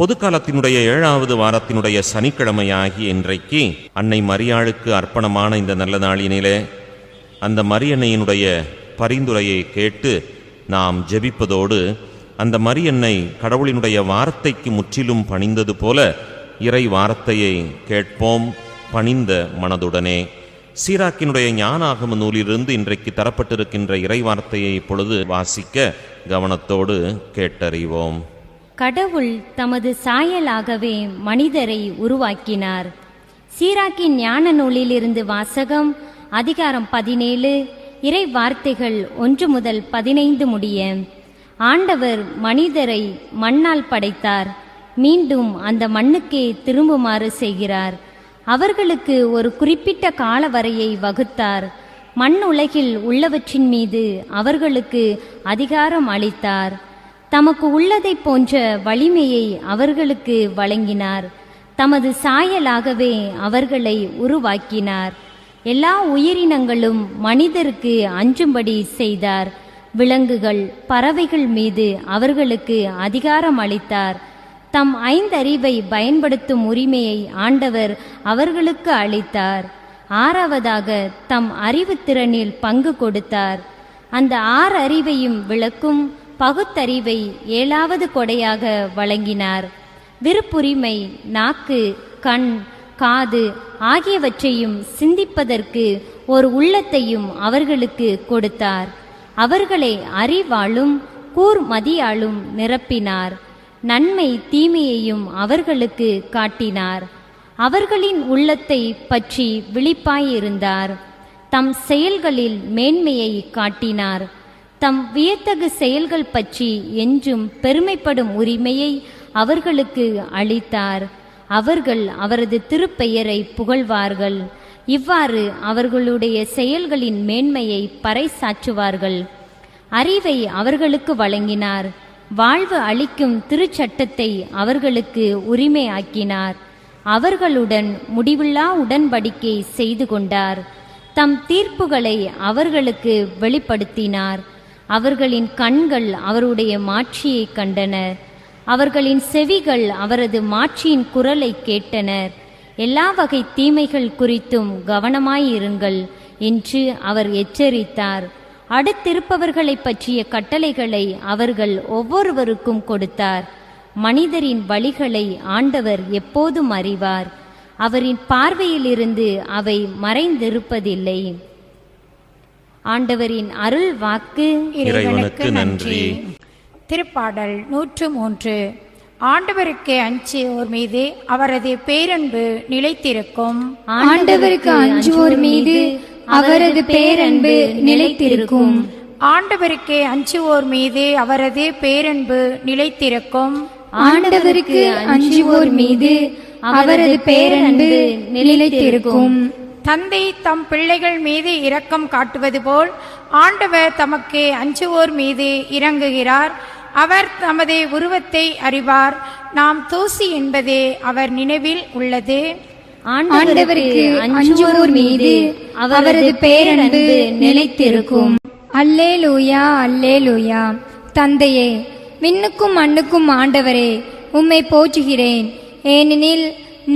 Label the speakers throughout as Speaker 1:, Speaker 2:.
Speaker 1: பொதுக்காலத்தினுடைய ஏழாவது வாரத்தினுடைய சனிக்கிழமையாகிய இன்றைக்கு அன்னை மரியாளுக்கு அர்ப்பணமான இந்த நல்ல நாளினிலே அந்த மரியன்னையினுடைய பரிந்துரையை கேட்டு நாம் ஜெபிப்பதோடு அந்த மரியன்னை கடவுளினுடைய வார்த்தைக்கு முற்றிலும் பணிந்தது போல இறை வார்த்தையை கேட்போம் பணிந்த மனதுடனே. சீராக்கினுடைய ஞானாகம நூலிலிருந்து இன்றைக்கு தரப்பட்டிருக்கின்ற இறை வார்த்தையை இப்பொழுது வாசிக்க கவனத்தோடு கேட்டறிவோம்.
Speaker 2: கடவுள் தமது சாயலாகவே மனிதரை உருவாக்கினார். சீராக்கின் ஞான நூலிலிருந்து வாசகம் அதிகாரம் பதினேழு இறை வார்த்தைகள் ஒன்று முதல் பதினைந்து முடிய. ஆண்டவர் மனிதரை மண்ணால் படைத்தார். மீண்டும் அந்த மண்ணுக்கே திரும்புமாறு செய்கிறார். அவர்களுக்கு ஒரு குறிப்பிட்ட காலவரையை வகுத்தார். மண் உலகில் உள்ளவற்றின் மீது அவர்களுக்கு அதிகாரம் அளித்தார். தமக்கு உள்ளதைப் போன்ற வலிமையை அவர்களுக்கு வழங்கினார். தமது சாயலாகவே அவர்களை உருவாக்கினார். எல்லா உயிரினங்களும் மனிதருக்கு அஞ்சும்படி செய்தார். விலங்குகள் பறவைகள் மீது அவர்களுக்கு அதிகாரம் அளித்தார். தம் ஐந்தறிவை பயன்படுத்தும் உரிமையை ஆண்டவர் அவர்களுக்கு அளித்தார். ஆறாவதாக தம் அறிவுத்திறனில் பங்கு கொடுத்தார். அந்த ஆறு அறிவையும் விளக்கும் பகுத்தறிவை ஏழாவது கொடையாக வழங்கினார். விருப்புரிமை நாக்கு கண் காது ஆகியவற்றையும் சிந்திப்பதற்கு ஒரு உள்ளத்தையும் அவர்களுக்கு கொடுத்தார். அவர்களை அறிவாலும் கூர்மதியாலும் நிரப்பினார். நன்மை தீமையையும் அவர்களுக்கு காட்டினார். அவர்களின் உள்ளத்தை பற்றி விழிப்பாயிருந்தார். தம் செயல்களில் மேன்மையை காட்டினார். தம் வியத்தகு செயல்கள் பற்றி என்றும் பெருமைப்படும் உரிமையை அவர்களுக்கு அளித்தார். அவர்கள் அவரது திருப்பெயரை புகழ்வார்கள். இவ்வாறு அவர்களுடைய செயல்களின் மேன்மையை பறைசாற்றுவார்கள். அறிவை அவர்களுக்கு வழங்கினார். வாழ்வு அளிக்கும் திருச்சட்டத்தை அவர்களுக்கு உரிமையாக்கினார். அவர்களுடன் முடிவில்லா உடன்படிக்கை செய்து கொண்டார். தம் தீர்ப்புகளை அவர்களுக்கு வெளிப்படுத்தினார். அவர்களின் கண்கள் அவருடைய மாட்சியை கண்டனர். அவர்களின் செவிகள் அவரது மாட்சியின் குரலை கேட்டனர். எல்லா வகை தீமைகள் குறித்தும் கவனமாயிருங்கள் என்று அவர் எச்சரித்தார். அடுத்திருப்பவர்களைப் பற்றிய கட்டளைகளை அவர்கள் ஒவ்வொருவருக்கும் கொடுத்தார். மனிதரின் வழிகளை ஆண்டவர் எப்போதும் அறிவார். அவரின் பார்வையிலிருந்து அவை மறைந்திருப்பதில்லை. ஆண்டவரின் அருள் வாக்கு.
Speaker 1: இறைவனுக்கு நன்றி.
Speaker 3: திருப்பாடல் நூற்று மூன்று ஆண்டவருக்கு அஞ்சியோர் மீது அவரது பேரன்பு நிலைத்திருக்கும்.
Speaker 4: ஆண்டவருக்கு அஞ்சுவோர் மீது அவரது பேரன்பு நிலைத்திருக்கும்.
Speaker 3: ஆண்டவருக்கு அஞ்சுவோர் மீது அவரது பேரன்பு நிலைத்திருக்கும்.
Speaker 4: ஆண்டவருக்கு அஞ்சுவோர் மீது அவரது பேரன்பு நிலைத்திருக்கும்.
Speaker 3: தந்தை தம் பிள்ளைகள் மீது இரக்கம் காட்டுவது போல் ஆண்டவர் தமக்கு அஞ்சுவோர் மீது இறங்குகிறார். அவர் தமது உருவத்தை அறிவார். நாம் தூசி என்பதே அவர் நினைவில் உள்ளது.
Speaker 4: ஆண்டவருக்கு அஞ்சுவோர் மீது அவரது பேரன்பு நிலைத்திருக்கும். அல்லேலூயா அல்லேலூயா. தந்தையே விண்ணுக்கும் மண்ணுக்கும் ஆண்டவரே உம்மை போற்றுகிறேன். ஏனெனில்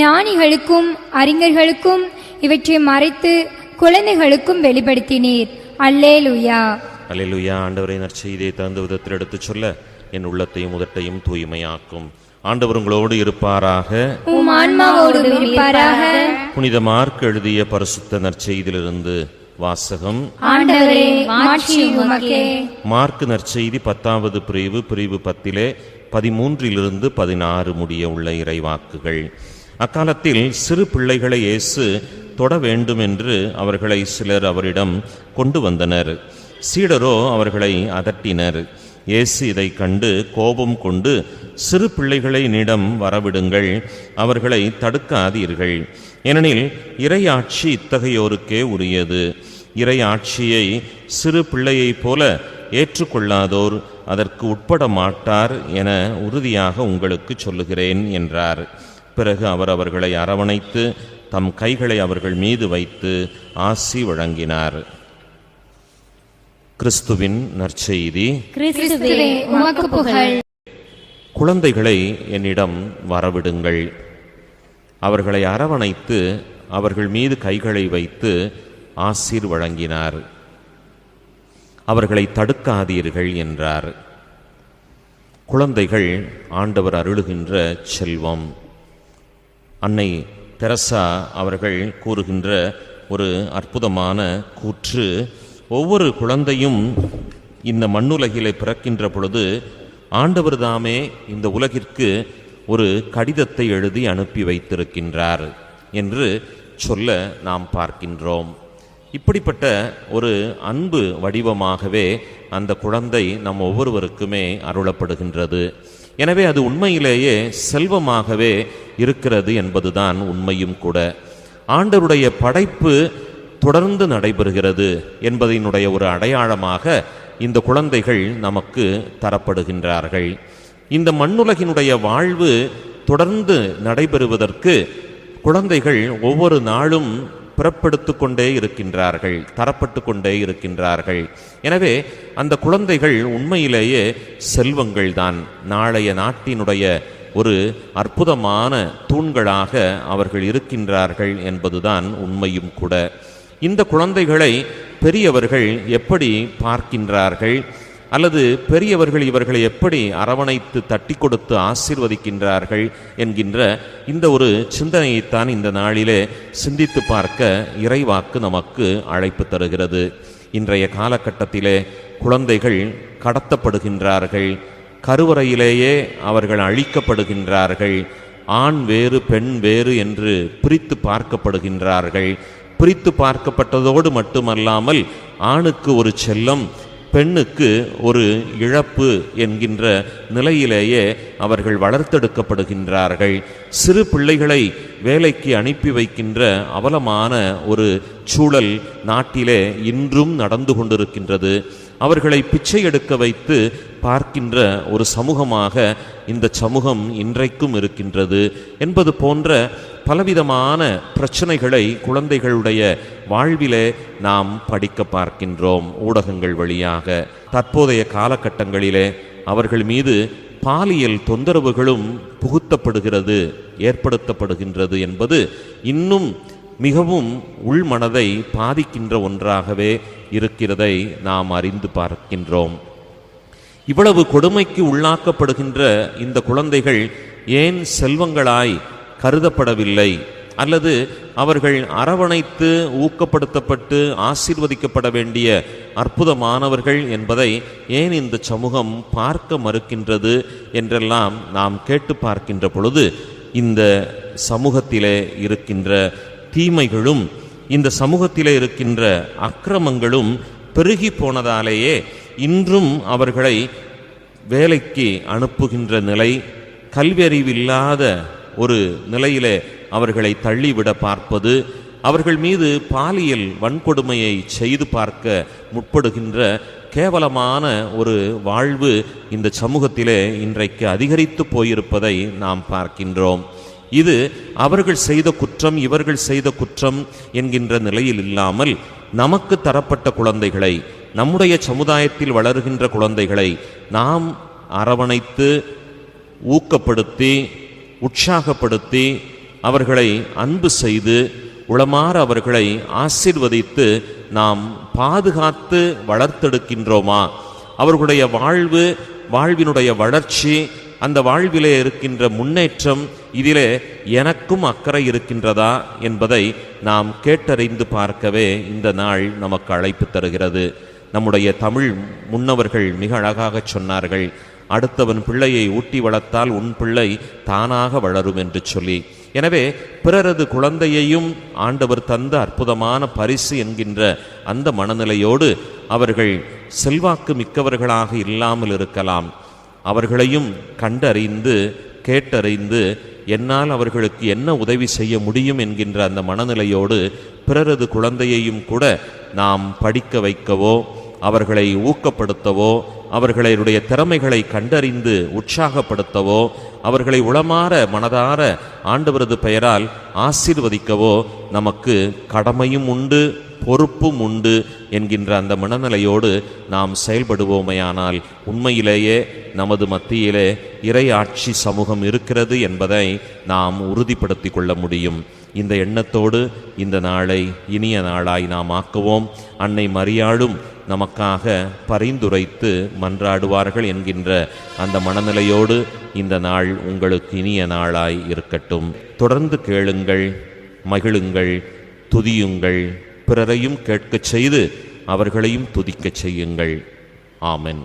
Speaker 4: ஞானிகளுக்கும் அறிஞர்களுக்கும் இவற்றை மறைத்து குழந்தைகளுக்கும் வெளிப்படுத்தினீர். அல்லேலூயா.
Speaker 1: அல்லேலூயா. ஆண்டவரை நற்செய்தியை தகுந்த விதத்தில் எடுத்துச் சொல்ல என் உள்ளத்தையும் உதட்டையும் தூய்மையாக்கும். ஆண்டவர் உங்களோடு இருப்பாராக.
Speaker 4: உம் ஆன்மாவோடு இருப்பாராக.
Speaker 1: புனித மார்க் எழுதிய பரிசுத்த நற்செய்தியிலிருந்து வாசகம். மார்க் நற்செய்தி பத்தாவது பிரிவு பிரிவு பத்திலே பதிமூன்றிலிருந்து பதினாறு முடிய உள்ள இறைவாக்குகள். அக்காலத்தில் சிறு பிள்ளைகளை இயேசு தொட வேண்டும் என்று அவர்களை சிலர் அவரிடம் கொண்டு வந்தனர். சீடரோ அவர்களை அதட்டினர். இயேசு இதை கண்டு கோபம் கொண்டு சிறு பிள்ளைகளை நிடம் வரவிடுங்கள் அவர்களை தடுக்காதீர்கள். ஏனெனில் இறையாட்சி இத்தகையோருக்கே உரியது. இறையாட்சியை சிறு பிள்ளையைப் போல ஏற்றுக்கொள்ளாதோர் அதற்கு உட்பட மாட்டார் என உறுதியாக உங்களுக்கு சொல்லுகிறேன் என்றார். பிறகு அவர் அவர்களை அரவணைத்து தம் கைகளை அவர்கள் மீது வைத்து ஆசி வழங்கினார். கிறிஸ்துவின் நற்செய்தி. குழந்தைகளை என்னிடம் வரவிடுங்கள். அவர்களை அரவணைத்து அவர்கள் மீது கைகளை வைத்து ஆசீர் வழங்கினார். அவர்களை தடுக்காதீர்கள் என்றார். குழந்தைகள் ஆண்டவர் அருளுகின்ற செல்வம். அன்னை தெரசா அவர்கள் கூறுகின்ற ஒரு அற்புதமான கூற்று ஒவ்வொரு குழந்தையும் இந்த மண்ணுலகிலே பிறக்கின்ற பொழுது ஆண்டவர் தாமே இந்த உலகிற்கு ஒரு கடிதத்தை எழுதி அனுப்பி வைத்திருக்கின்றார் என்று சொல்ல நாம் பார்க்கின்றோம். இப்படிப்பட்ட ஒரு அன்பு வடிவமாகவே அந்த குழந்தை நம் ஒவ்வொருவருக்குமே அருளப்படுகின்றது. எனவே அது உண்மையிலேயே செல்வமாகவே இருக்கிறது என்பதுதான் உண்மையும் கூட. ஆண்டருடைய படைப்பு தொடர்ந்து நடைபெறுகிறது என்பதனுடைய ஒரு அடையாளமாக இந்த குழந்தைகள் நமக்கு தரப்படுகின்றார்கள். இந்த மண்ணுலகினுடைய வாழ்வு தொடர்ந்து நடைபெறுவதற்கு குழந்தைகள் ஒவ்வொரு நாளும் பிறப்பெடுத்து கொண்டே இருக்கின்றார்கள் தரப்பட்டு கொண்டே இருக்கின்றார்கள். எனவே அந்த குழந்தைகள் உண்மையிலேயே செல்வங்கள் தான். நாளைய நாட்டினுடைய ஒரு அற்புதமான தூண்களாக அவர்கள் இருக்கின்றார்கள் என்பதுதான் உண்மையும் கூட. இந்த குழந்தைகளை பெரியவர்கள் எப்படி பார்க்கின்றார்கள்? அல்லது பெரியவர்கள் இவர்களை எப்படி அரவணைத்து தட்டி கொடுத்து ஆசீர்வதிக்கின்றார்கள் என்கின்ற இந்த ஒரு சிந்தனையைத்தான் இந்த நாளிலே சிந்தித்து பார்க்க இறைவாக்கு நமக்கு அழைப்பு தருகிறது. இன்றைய காலகட்டத்திலே குழந்தைகள் கடத்தப்படுகின்றார்கள். கருவறையிலேயே அவர்கள் அழிக்கப்படுகின்றார்கள். ஆண் வேறு பெண் வேறு என்று பிரித்து பார்க்கப்படுகின்றார்கள். பிரித்து பார்க்கப்பட்டதோடு மட்டுமல்லாமல் ஆணுக்கு ஒரு செல்லம் பெண்ணுக்கு ஒரு இழப்பு என்கின்ற நிலையிலேயே அவர்கள் வளர்த்தெடுக்கப்படுகின்றார்கள். சிறு பிள்ளைகளை வேலைக்கு அனுப்பி வைக்கின்ற அவலமான ஒரு சூழல் நாட்டிலே இன்றும் நடந்து கொண்டிருக்கின்றது. அவர்களை பிச்சை எடுக்க வைத்து பார்க்கின்ற ஒரு சமூகமாக இந்த சமூகம் இன்றைக்கும் இருக்கின்றது. என்பது போன்ற பலவிதமான பிரச்சனைகளை குழந்தைகளுடைய வாழ்விலே நாம் படிக்க பார்க்கின்றோம் ஊடகங்கள் வழியாக. தற்போதைய காலகட்டங்களிலே அவர்கள் மீது பாலியல் தொந்தரவுகளும் புகுத்தப்படுகிறது ஏற்படுத்தப்படுகின்றது என்பது இன்னும் மிகவும் உள்மனதை பாதிக்கின்ற ஒன்றாகவே இருக்கிறதை நாம் அறிந்து பார்க்கின்றோம். இவ்வளவு கொடுமைக்கு உள்ளாக்கப்படுகின்ற இந்த குழந்தைகள் ஏன் செல்வங்களாய் கருதப்படவில்லை? அல்லது அவர்கள் அரவணைத்து ஊக்கப்படுத்தப்பட்டு ஆசீர்வதிக்கப்பட வேண்டிய அற்புதமானவர்கள் என்பதை ஏன் இந்த சமூகம் பார்க்க மறுக்கின்றது என்றெல்லாம் நாம் கேட்டு பார்க்கின்ற பொழுது இந்த சமூகத்திலே இருக்கின்ற தீமைகளும் இந்த சமூகத்திலே இருக்கின்ற அக்கிரமங்களும் பெருகி போனதாலேயே இன்றும் அவர்களை வேலைக்கு அனுப்புகின்ற நிலை கல்வியறிவில்லாத ஒரு நிலையிலே அவர்களை தள்ளிவிட பார்ப்பது அவர்கள் மீது பாலியல் வன்கொடுமையை செய்து பார்க்க முற்படுகின்ற கேவலமான ஒரு வாழ்வு இந்த சமூகத்திலே இன்றைக்கு அதிகரித்து போயிருப்பதை நாம் பார்க்கின்றோம். இது அவர்கள் செய்த குற்றம் இவர்கள் செய்த குற்றம் என்கின்ற நிலையில் இல்லாமல் நமக்கு தரப்பட்ட குழந்தைகளை நம்முடைய சமுதாயத்தில் வளர்கின்ற குழந்தைகளை நாம் அரவணைத்து ஊக்கப்படுத்தி உற்சாகப்படுத்தி அவர்களை அன்பு செய்து உளமாற அவர்களை ஆசிர்வதித்து நாம் பாதுகாத்து வளர்த்தெடுக்கின்றோமா? அவர்களுடைய வாழ்வு வாழ்வினுடைய வளர்ச்சி அந்த வாழ்விலே இருக்கின்ற முன்னேற்றம் இதிலே எனக்கும் அக்கறை இருக்கின்றதா என்பதை நாம் கேட்டறிந்து பார்க்கவே இந்த நாள் நமக்கு அழைப்பு தருகிறது. நம்முடைய தமிழ் முன்னவர்கள் மிக அழகாக சொன்னார்கள் அடுத்தவன் பிள்ளையை ஊட்டி வளர்த்தால் உன் பிள்ளை தானாக வளரும் என்று சொல்லி. எனவே பிறரது குழந்தையையும் ஆண்டவர் தந்த அற்புதமான பரிசு என்கின்ற அந்த மனநிலையோடு அவர்கள் செல்வாக்கு மிக்கவர்களாக இல்லாமல் இருக்கலாம். அவர்களையும் கண்டறிந்து கேட்டறிந்து என்னால் அவர்களுக்கு என்ன உதவி செய்ய முடியும் என்கின்ற அந்த மனநிலையோடு பிறரது குழந்தையையும் கூட நாம் படிக்க வைக்கவோ அவர்களை ஊக்கப்படுத்தவோ அவர்களுடைய திறமைகளை கண்டறிந்து உற்சாகப்படுத்தவோ அவர்களை உளமாற மனதார ஆண்டவரது பெயரால் ஆசீர்வதிக்கவோ நமக்கு கடமையும் உண்டு. பொறுப்பும் உண்டு என்கின்ற அந்த மனநிலையோடு நாம் செயல்படுவோமையானால் உண்மையிலேயே நமது மத்தியிலே இறை ஆட்சி சமூகம் இருக்கிறது என்பதை நாம் உறுதிப்படுத்திக் கொள்ள முடியும். இந்த எண்ணத்தோடு இந்த நாளை இனிய நாளாய் நாம் ஆக்குவோம். அன்னை மரியாளும் நமக்காக பரிந்துரைத்து மன்றாடுவார்கள் என்கின்ற அந்த மனநிலையோடு இந்த நாள் உங்களுக்கு இனிய நாளாய் இருக்கட்டும். தொடர்ந்து கேளுங்கள் மகிழுங்கள் துதியுங்கள் பிறரையும் கேட்கச் செய்து அவர்களையும் துதிக்கச் செய்யுங்கள். ஆமென்.